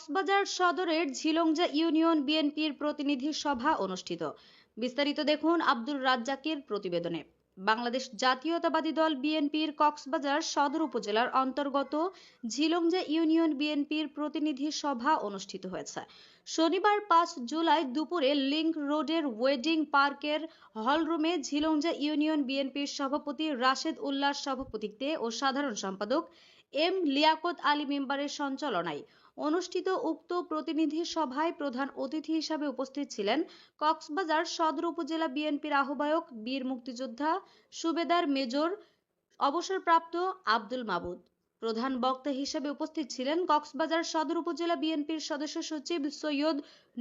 কক্সবাজার সদরের ঝিলংজা ইউনিয়ন বিএনপির প্রতিনিধি সভা অনুষ্ঠিত। বিস্তারিত দেখুন আব্দুর রাজ্জাকের প্রতিবেদনে। বাংলাদেশ জাতীয়তাবাদী দল বিএনপির কক্সবাজার সদর উপজেলার অন্তর্গত ঝিলংজা ইউনিয়ন বিএনপির প্রতিনিধি সভা অনুষ্ঠিত হয়েছে। শনিবার পাঁচ জুলাই দুপুরে লিংক রোডের ওয়েডিং পার্কের হলরুমে ঝিলংজা ইউনিয়ন বিএনপির সভাপতি রাশেদ উল্লাহর সভাপতিত্বে ও সাধারণ সম্পাদক এম লিয়াকত আলী মেম্বারের সঞ্চালনায় অনুষ্ঠিত উক্ত প্রতিনিধি সভায় প্রধান অতিথি হিসাবে উপস্থিত ছিলেন কক্সবাজার সদর উপজেলা বিএনপির আহ্বায়ক বীর মুক্তিযোদ্ধা, সুবেদার মেজর অবসরপ্রাপ্ত আব্দুল মাবুদ। প্রধান বক্তা হিসেবে উপস্থিত ছিলেন কক্সবাজার সদর উপজেলা বিএনপির সদস্য সচিব সৈয়দ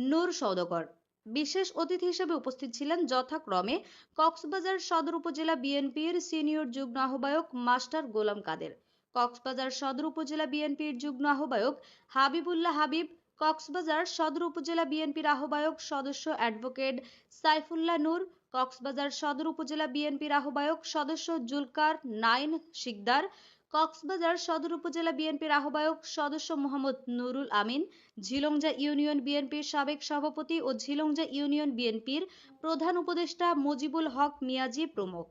নূর সওদাগর। বিশেষ অতিথি হিসেবে উপস্থিত ছিলেন যথাক্রমে কক্সবাজার সদর উপজেলা বিএনপির সিনিয়র যুগ্ম আহ্বায়ক মাস্টার গোলাম কাদের। কক্সবাজার সদর উপজেলা বিএনপির যুগ্ম আহ্বায়ক হাবিবুল্লাহ হাবিব, কক্সবাজার সদর উপজেলা বিএনপির আহ্বায়ক সদস্য অ্যাডভোকেট সাইফুল্লাহ নূর, কক্সবাজার সদর উপজেলা বিএনপির আহ্বায়ক সদস্য জুলকার নাইন শিকদার, কক্সবাজার সদর উপজেলা বিএনপির আহ্বায়ক সদস্য মোহাম্মদ নুরুল আমিন, ঝিলংজা ইউনিয়ন বিএনপির সাবেক সভাপতি ও ঝিলংজা ইউনিয়ন বিএনপির প্রধান উপদেষ্টা মুজিবুল হক মিয়াজি প্রমুখ।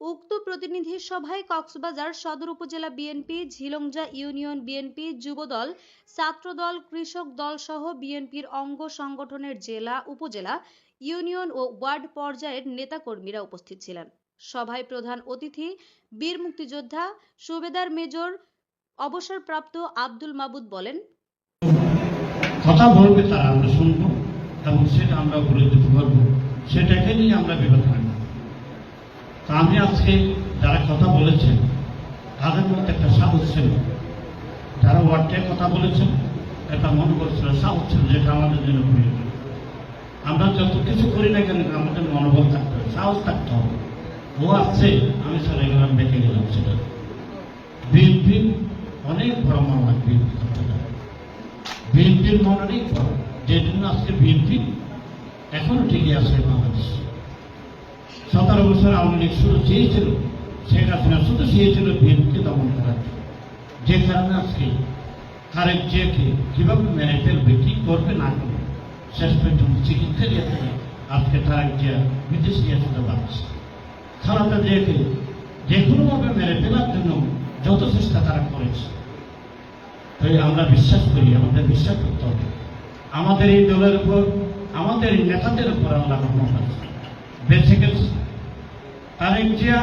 উক্ত প্রতিনিধি সভায় কক্সবাজার সদর উপজেলা BNP Jhilongja union BNP Jubodal, Chhatradal, Krishak Dal সহ বিএনপির অঙ্গ সংগঠনের জেলা, উপজেলা, ইউনিয়ন ও ওয়ার্ড পর্যায়ের নেতাকর্মীরা উপস্থিত ছিলেন। সভায় প্রধান অতিথি বীর মুক্তিযোদ্ধা সুবেদার মেজর অবসরপ্রাপ্ত আব্দুল মাবুদ বলেন, কথা বলবে তারা, আমরা শুনব এবং সেটা আমরা উপলব্ধি করব সেটাকে নিয়ে আমরা থাকব তা আমি আজকে যারা কথা বলেছেন, তাদের মধ্যে একটা সাহস ছিল। যারা ওয়ার্ডে কথা বলেছেন, একটা মনে করছিল, সাহস ছিল যেটা আমাদের জন্য প্রয়োজন। আমরা যত কিছু করি না কেন, আমাদের মনোবল থাকতে হবে, সাহস থাকতে হবে। ও আসছে আমি চলে গেলাম বেঁকে গেলাম সেটা। বিএনপি অনেক বড় মামলা বিএনপি পারে। বিএনপির মন অনেক বড়। যে জন্য আজকে বিএনপি, এখনও টিকে আছে বাংলাদেশ। সতেরো বছর আওয়ামী লীগ শুরু চেয়েছিল, শেখ হাসিনা শুধু চেয়েছিল বিএনপিকে দমন করার। যে কারণে আজকে তারেক জিয়াকে কীভাবে মেরে ফেলবে, কি করবে না করবে, শেষ পর্যন্ত চিকিৎসা দিয়ে থাকে আজকে তারেক জিয়া বিদেশে যেতে পারছে খালাদা জিয়াকে যে কোনোভাবে মেরে ফেলার জন্য যত চেষ্টা তারা করেছে। তাই আমরা বিশ্বাস করি, আমাদের বিশ্বাস করতে হবে। আমাদের এই দলের উপর, আমাদের নেতাদের উপর আল্লাহ রহমত আছে। বেঁচে গেছে তারেক জিয়া